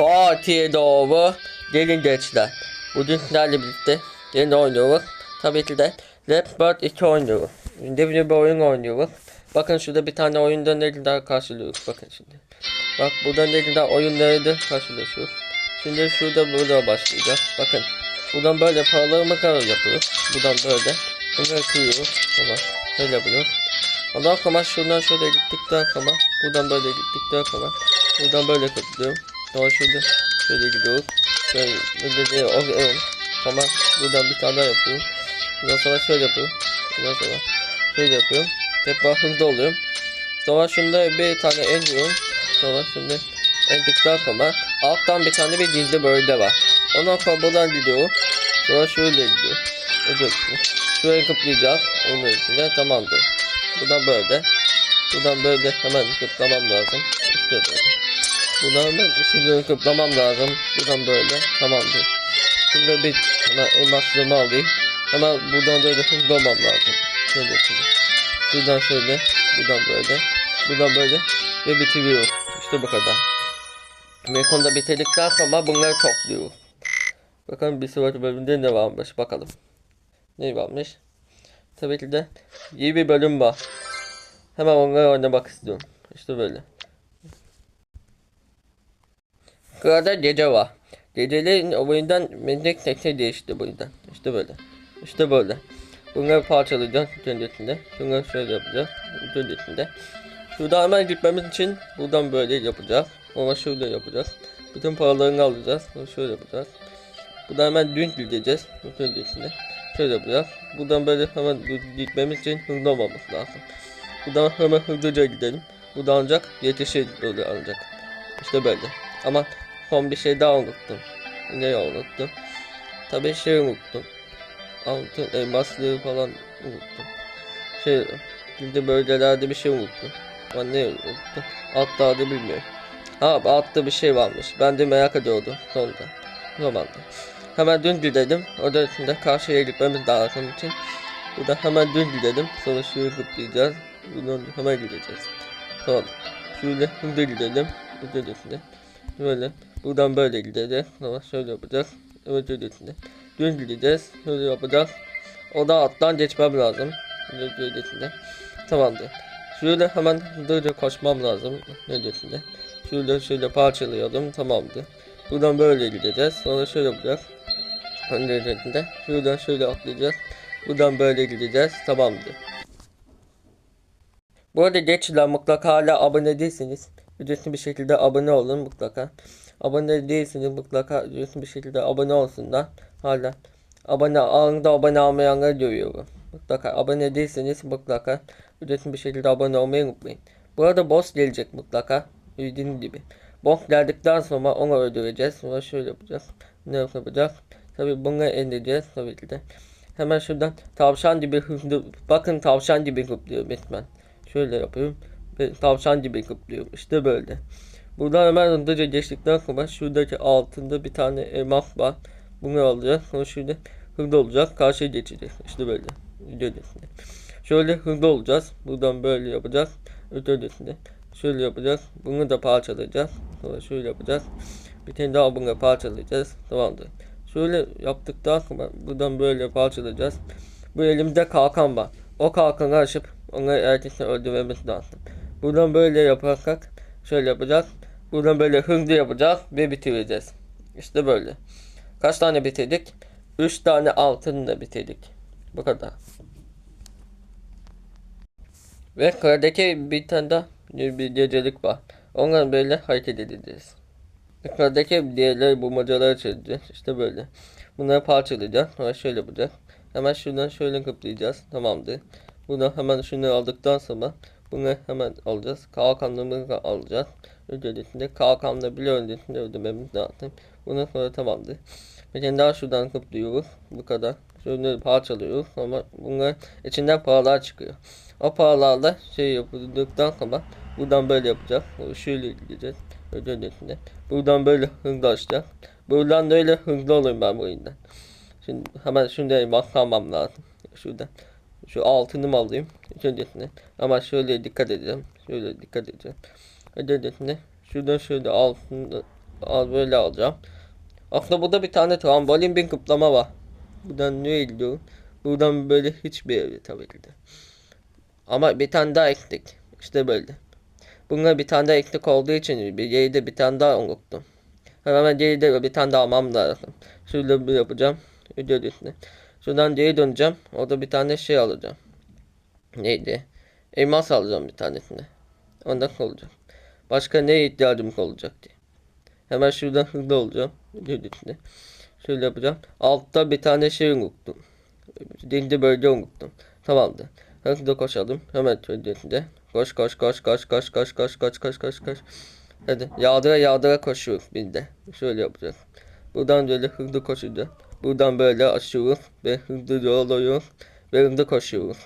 Fatih'e doğru gelin gençler. Bugün sizlerle birlikte yeni oynuyoruz. Tabii ki de Rap Bird 2 oynuyoruz. Şimdi bir oyun oynuyoruz. Bakın şurada bir tane oyunda ne kadar karşılıyoruz. Bakın şimdi. Bak burada ne kadar oyunları da karşılaşıyoruz. Şimdi şurada burada başlayacağız. Bakın. Buradan böyle paralarımı kadar yapıyoruz. Buradan böyle. Bunları kırıyoruz. Tamam. Şöyle yapıyoruz. Ondan sonra şuradan şöyle gittikten sonra buradan böyle gittikten sonra buradan böyle katılıyorum. Sonra şurada şöyle gidiyoruz. Böyle böyle de o Tamam. Buradan bir tane daha yapıyorum. Ondan sonra şöyle yapıyorum. Ondan sonra şöyle yapıyorum. Tekrar hızlı oluyorum. Sonra şunda bir tane indiriyorum. Sonra şimdi indikten sonra alttan bir tane bir gizli bölge var. Ondan sonra buradan gidiyorum. Sonra şöyle gidiyor. O da Şuraya kıplayacağız. Onun içinde tamamdır. Buradan böyle. Buradan böyle hemen kıplamam lazım. İşte böyle. Buradan hemen şuradan kıplamam lazım. Buradan böyle. Tamamdır. Şimdi bir hemen elmaslarımı alayım. Hemen buradan böyle olmam lazım. Şöyle şöyle. Şuradan şöyle. Buradan böyle. Buradan böyle. Ve bitiriyorum. İşte bu kadar. Mekonda bitirdikten sonra bunları topluyoruz. Bakalım bir sonraki bölümde ne varmış bakalım. Ne varmış? Tabii ki de iyi bir bölüm var. Hemen onları oynamak istiyorum. İşte böyle. Sırada gece var. Gecelerin oyundan meslek tekne değişti bu yüzden. İşte böyle. İşte böyle. Bunları parçalayacağız kendisinde. Şunları şöyle yapacağız. Kendisinde. Şurada hemen gitmemiz için buradan böyle yapacağız. Ama şöyle yapacağız. Bütün paralarını alacağız. Şöyle yapacağız. Buradan hemen dün gideceğiz. Kendisinde. Şöyle yapacağız. Buradan böyle hemen gitmemiz için hızlı olmamız lazım. Buradan hemen hızlıca gidelim. Buradan ancak yetişir böyle ancak. İşte böyle. Ama son bir şey daha unuttum. Ne unuttum? Tabii şey unuttum. Altın elmaslığı falan unuttum. Şey, şimdi bölgelerde bir şey unuttum. Ama ne unuttum? Altta adı bilmiyorum. Ha altta bir şey varmış. Ben de merak ediyordum sonunda. Zamanda. Hemen dün gidelim. O da şimdi karşıya gitmemiz lazım için. Burada hemen dün gidelim. Sonra şuraya zıplayacağız. Buradan hemen gideceğiz. Tamam. Şöyle hızlı gidelim. Hızlı şimdi. Böyle. Buradan böyle gideceğiz. Sonra şöyle yapacağız. Evet öylesine. Dün gideceğiz. Şöyle yapacağız. O da alttan geçmem lazım. Evet öylesine. Tamamdır. Şöyle hemen hızlıca koşmam lazım. Öylesine. Şöyle şöyle parçalayalım. Tamamdır. Buradan böyle gideceğiz. Sonra şöyle yapacağız. Önlerinde. Şuradan şöyle atlayacağız. Buradan böyle gideceğiz. Tamamdır. Bu arada geçiler mutlaka hala abone değilseniz ücretli bir şekilde abone olun mutlaka. Abone değilseniz mutlaka ücretli bir şekilde abone olsunlar. Hala abone anında abone olmayanları görüyorum. Mutlaka abone değilseniz mutlaka ücretli bir şekilde abone olmayı unutmayın. Bu arada boss gelecek mutlaka. Bildiğiniz gibi. Boss geldikten sonra onu öldüreceğiz. Sonra şöyle yapacağız. Ne yapacağız? Tabi bunu indireceğiz tabii ki de. Hemen şuradan tavşan gibi hızlı bakın tavşan gibi kıplıyorum resmen. Şöyle yapıyorum. Tavşan gibi kıplıyorum. İşte böyle. Buradan hemen hızlıca geçtikten sonra şuradaki altında bir tane elmas var. Bunu alacağız. Sonra şurada hızlı olacak. Karşıya geçeceğiz. İşte böyle. Ötesinde. Şöyle hızlı olacağız. Buradan böyle yapacağız. Ötesinde. Şöyle yapacağız. Bunu da parçalayacağız. Sonra şöyle yapacağız. Bir tane daha bunu parçalayacağız. Tamamdır. Şöyle yaptıktan sonra buradan böyle parçalayacağız. Bu elimizde kalkan var. O kalkanı açıp onları erkekten öldürmemiz lazım. Buradan böyle yaparak şöyle yapacağız. Buradan böyle hızlı yapacağız ve bitireceğiz. İşte böyle. Kaç tane bitirdik? 3 tane altını bitirdik. Bu kadar. Ve kırdaki bir tane daha bir gecelik var. Ondan böyle hareket edeceğiz. Yukarıdaki diğerleri bulmacaları çözeceğiz. İşte böyle. Bunları parçalayacağız. Sonra şöyle yapacağız. Hemen şuradan şöyle kıplayacağız. Tamamdır. Buradan hemen şunu aldıktan sonra bunu hemen alacağız. Kalkanlarımızı alacağız. Öncesinde kalkanla bile öncesinde ödememiz lazım. Bundan sonra tamamdır. Tane daha şuradan kıplıyoruz. Bu kadar. Şöyle parçalıyoruz. Ama bunlar içinden paralar çıkıyor. O paralarla şey yapıldıktan sonra buradan böyle yapacağız. Şöyle gideceğiz. Öncesinde. Buradan böyle hızlı açacağız. Buradan da öyle hızlı olayım ben bu oyundan. Şimdi hemen şunu bakmam lazım. Şuradan. Şu altını mı alayım? Öncesinde. Ama şöyle dikkat edeceğim. Şöyle dikkat edeceğim. Öncesinde. Şuradan şöyle altını al böyle alacağım. Aslında burada bir tane trambolin bir kıplama var. Buradan ne gidiyorum? Buradan böyle hiçbir yere tabii ki. Ama bir tane daha ekledik. İşte böyle. Bunlar bir tane daha eklik olduğu için bir geride bir tane daha unuttum. Hemen geride bir tane daha almam lazım. Şöyle bir yapacağım. Üstüne. Şuradan geri döneceğim. Orada bir tane şey alacağım. Neydi? Elmas alacağım bir tanesini. Ondan olacak. Başka neye ihtiyacım olacak diye. Hemen şuradan hızlı olacağım. Üstüne. Şöyle yapacağım. Altta bir tane şey unuttum. Dinde böyle unuttum. Tamamdır. Hızlı koşalım. Hemen şöyle Koş koş koş koş koş koş koş koş koş koş koş. Hadi yağdıra yağdıra koşuyoruz biz de. Şöyle yapacağız. Buradan böyle hızlı koşacağız. Buradan böyle açıyoruz ve hızlı yol alıyoruz ve hızlı koşuyoruz.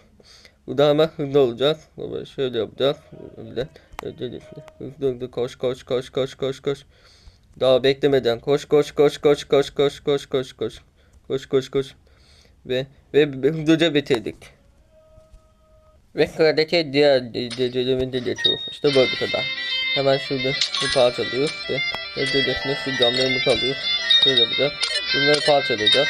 Burada hemen hızlı. Böyle şöyle yapacağız. Böyle. Koş koş koş koş koş koş. Daha beklemeden koş koş koş koş koş koş koş koş koş. Koş koş koş. Ve ve hızlıca bitirdik. Ve sıradaki diğer gecelerimi de geçiyor. İşte böyle kadar. Hemen şurada bir parçalıyor ve ödülesine şu camlarımı kalıyor. Şöyle yapacağız. Bunları parçalayacağız.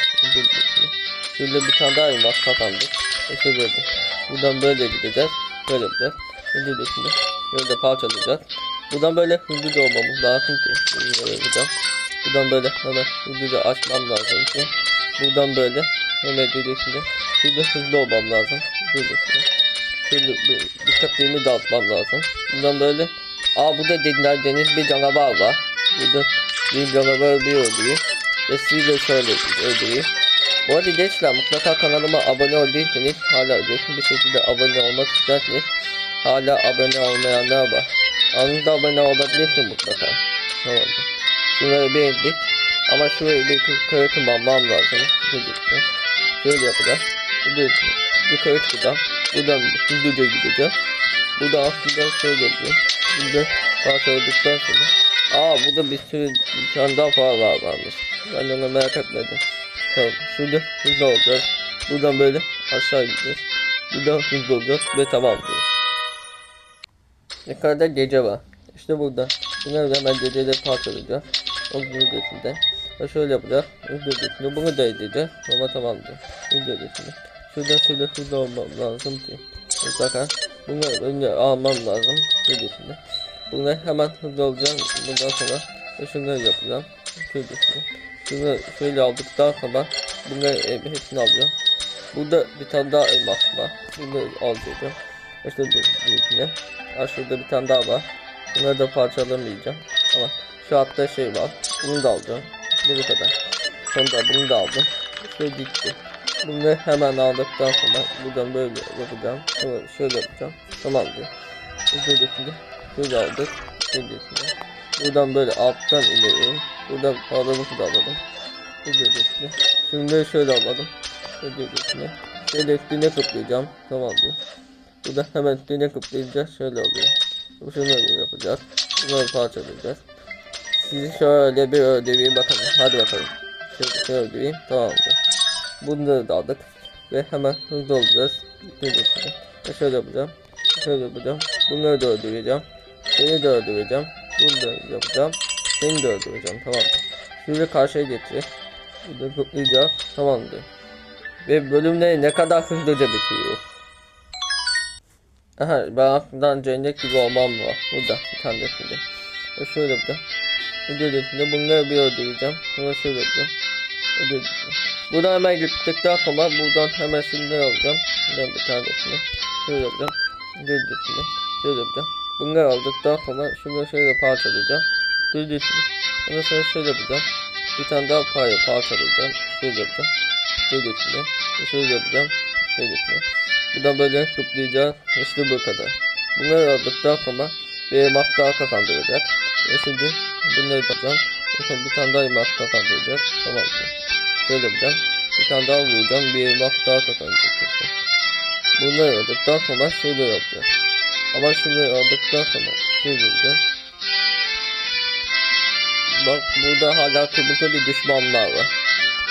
Şurada bir tane daha elmas kazandık. İşte böyle. Buradan böyle gideceğiz. Böyle yapacağız. Ödülesine. Böyle parçalayacağız. Buradan böyle hızlıca olmamız lazım ki. Yapacağım. Buradan böyle hemen hızlıca açmam lazım ki. Buradan böyle hemen ödülesine. Şurada hızlı olmam lazım. Ödülesine. Şöyle bir dikkatliğimi dağıtmam lazım. Bundan böyle Aa burada dediler deniz bir canavar var. Burada bir canavar bir öldürüyor. Ve sizi de şöyle öldürüyor. Bu arada gençler mutlaka kanalıma abone olduğunuz hala ücretsiz bir şekilde abone olmak isterseniz hala abone olmayanlar var. Anında abone olabilirsin mutlaka. Tamamdır. Şunları beğendik. Ama şurayı bir yukarı tırmanmam lazım. Şöyle, şöyle yapacağız. Bir yukarı çıkacağım. Buradan hızlıca gideceğim. Burada aslında şöyle yapacağım. Burada parçaladıktan sonra. Aa burada bir sürü bir daha fare var varmış. Ben onu merak etmedim. Tamam şurada hızlı olacağız. Buradan böyle aşağı gideceğiz. Buradan hızlı olacağız ve tamam. Yukarıda gece var. İşte burada. Bunları da hemen gecede parçalayacağız. O gecesinde. Ve şöyle yapacağız. Gecesinde bunu da edeceğiz. Ama tamamdır. Gecesinde. Şuradan şöyle hızlı olmam lazım ki. Mutlaka bunları önce almam lazım. Gecesinde. Bunları hemen hızlı olacağım. Bundan sonra ve şunları yapacağım. Gecesinde. Şunu şöyle aldıktan sonra bunları e, hepsini alacağım. Burada bir tane daha elmas var. Bunu alacağım. İşte. Ha şurada bir tane daha var. Bunları da parçalamayacağım. Ama şu altta şey var. Bunu da alacağım. Bu kadar. Sonra bunu da aldım. İşte gitti. Bunu hemen aldıktan sonra buradan böyle yapacağım. Sonra şöyle yapacağım. Tamamdır. Şuradakini şöyle aldık. Şuradakini. Buradan böyle alttan ileri. Buradan paramızı da alalım. Şuradakini. Şunu şöyle alalım. Şuradakini. Şöyle üstüne kıplayacağım. Tamamdır. Burada hemen üstüne kıplayacağız. Şöyle oluyor. Şunu yapacağız. Bunları parçalayacağız. Sizi şöyle bir ödeveyim bakalım. Hadi bakalım. Şöyle, şöyle ödeveyim. Tamamdır. Bunları da aldık. Ve hemen hızlı olacağız. Ve şöyle yapacağım. Şöyle yapacağım. Bunları da öldüreceğim. Seni de öldüreceğim. Bunu da yapacağım. Seni de öldüreceğim. Tamamdır. Şöyle karşıya geçeceğiz. Burada kutlayacağız. Tamamdır. Ve bölümleri ne kadar hızlıca bitiriyor. Aha ben aklımdan cennet gibi olmam var. Burada bir tanesinde. Ve şöyle yapacağım. Ödülüsünde bunları bir öldüreceğim. Sonra şöyle yapacağım. Ödülüsünde. Buradan hemen gittikten sonra buradan hemen şunları alacağım. Buradan bir tanesini. Şöyle yapacağım. Ödülüsünde. Şöyle yapacağım. Bunları aldıktan sonra şunu şöyle parçalayacağım. Ödülüsünde. Ondan sonra şöyle yapacağım. Bir tane daha pay parçalayacağım. Şöyle yapacağım. Ödülüsünde. Şöyle yapacağım. Ödülüsünde. Buradan böyle kıplayacağız. İşte bu kadar. Bunları aldıktan sonra bir elmas daha kazandıracak. Ve şimdi bunları yapacağım. Bakın bir tane daha elmas kazandıracak. Tamam mı? Şöyle yapacağım. Bir tane daha vuracağım. Bir elmas daha kazandıracak. Bunları aldıktan sonra şöyle yapacağız. Ama şunları aldıktan sonra şöyle yapacağız. Bak burada hala kırmızı bir düşmanlar var.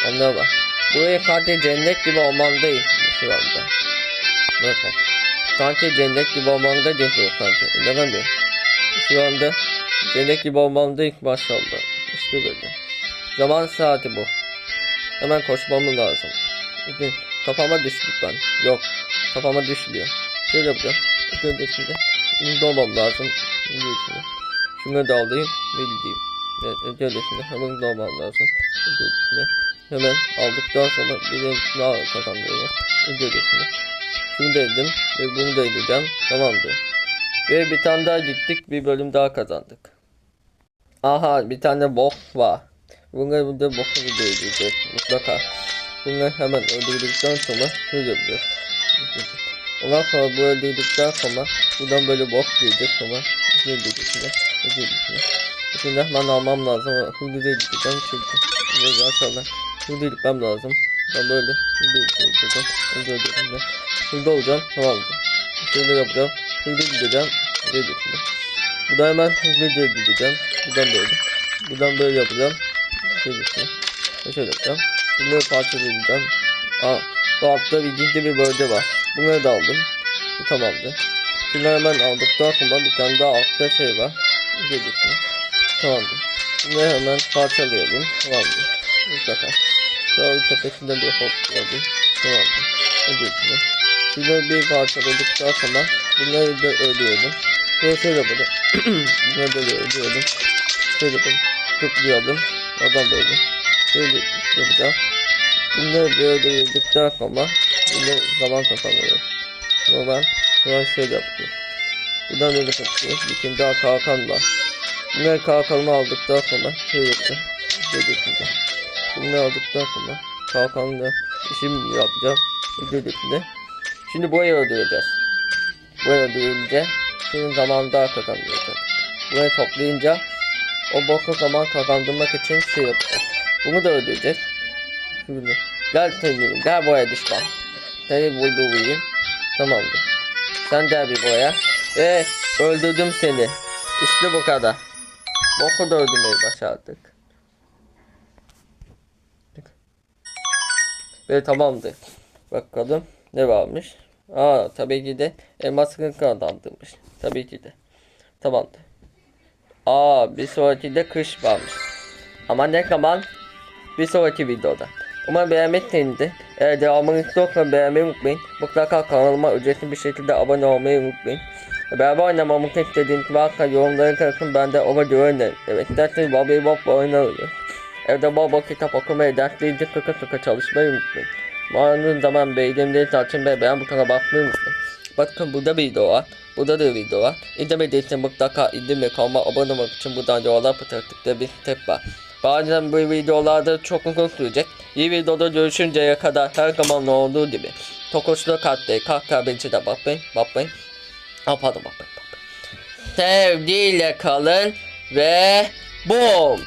Onlar var. Buraya sadece cennet gibi olman değil şu anda. Bakın. Sanki cennet gibi olmam da değil sanki. İnanamıyorum. Şu anda cennet gibi olmam değil maşallah. İşte böyle. Zaman saati bu. Hemen koşmam lazım. Bugün kafama düştü ben. Yok. Kafama düşmüyor. Şöyle yapacağım. İlk öncesinde doğmam lazım. Öncesinde. Şunu da alayım. Bildiğim. Evet, öncesinde hemen doğmam lazım. Öncesinde. Hemen aldıktan sonra bir de daha kazanıyorum. Öncesinde. Şunu da yedim ve bunu da edeceğim. Tamamdır. Ve bir tane daha gittik. Bir bölüm daha kazandık. Aha bir tane bok var. Bunları burada boku video edeceğiz mutlaka. Bunları hemen öldürdükten sonra yapacağız. Ondan sonra bu öldürdükten sonra buradan böyle bok gelecek sonra. Şöyle diyeceğim. Şimdi hemen almam lazım hızlıca gideceğim çünkü böyle aşağıdan hızlı gitmem lazım. Ben böyle hızlı gideceğim. Hızlı gideceğim. Hızlı olacağım tamamdır. Şöyle yapacağım. Hızlı gideceğim. Şöyle gideceğim. Buradan hemen hızlıca gideceğim. Buradan böyle. Buradan böyle yapacağım. Şöyle. Ve şöyle yapacağım. Bunları parçalayacağım. Aa, bu altta bir bir bölge var. Bunları da aldım. Bu tamamdır. Bunları hemen aldıktan sonra bir tane daha altta şey var. Yapacağım. Tamamdır. Bunları hemen parçalayalım. Tamamdır. Mutlaka. Sonra tepesinden bir hop geldim. Tamamdır. Yapacağım. Bunları bir parçaladıktan sonra bunları da öldürelim. Sonra şöyle yapalım. bunları da öldürelim. Şöyle yapalım. Tıklayalım. Adam böyle. Şöyle yapacağım. Bunları böyle yedikten sonra bunları zaman kazanıyor. Ama ben ben şöyle yapıyorum. Buradan böyle kapatıyoruz. Bir tane daha kalkan var. Bunları kalkanımı aldıktan sonra şöyle yapacağım. Şöyle yapacağım. Bunları aldıktan sonra kalkanla işim yapacağım. Ücretinde. Şimdi burayı öldüreceğiz. Burayı öldürünce şimdi zaman daha kazanacak. Burayı toplayınca o boku zaman kazandırmak için şey yapacağız. Bunu da öldüreceğiz. Şimdi gel sevgilim gel buraya düşman. Seni vurduğum Tamamdır. Sen gel bir buraya. Ve öldürdüm seni. İşte bu kadar. Boku da öldürmeyi başardık. Ve tamamdır. Bakalım ne varmış. Aa tabii ki de elmas kırıkı adamdırmış. Tabii ki de. Tamamdır. Aa bir sonraki de kış varmış. Ama ne zaman? Bir sonraki videoda. Umarım beğenmişsinizdir. Eğer devamını istiyorsanız beğenmeyi unutmayın. Mutlaka kanalıma ücretli bir şekilde abone olmayı unutmayın. Beraber oynamamı istediğiniz varsa yorumlara bırakın ben de ona göre Evet derseniz Bobby Bob oynarız. Evde bol bol kitap okumayı, derslerince sıkı sıkı çalışmayı unutmayın. Mağaranın zaman beğendiğiniz için ve beğen butonuna basmayı unutmayın. Bakın burada bir video var. Burada da video var. İzlemediyseniz mutlaka izin ve kanalıma abone olmak için buradan yollar pıtırtıkta bir step var. Bazen bu videolarda çok uzun sürecek. İyi videoda görüşünceye kadar her zaman olduğu gibi. Tokoşlu katlayı kahkaha beni de bakmayın. Bakmayın. Ha pardon bakmayın. bakmayın. Sevgiyle kalın ve boom.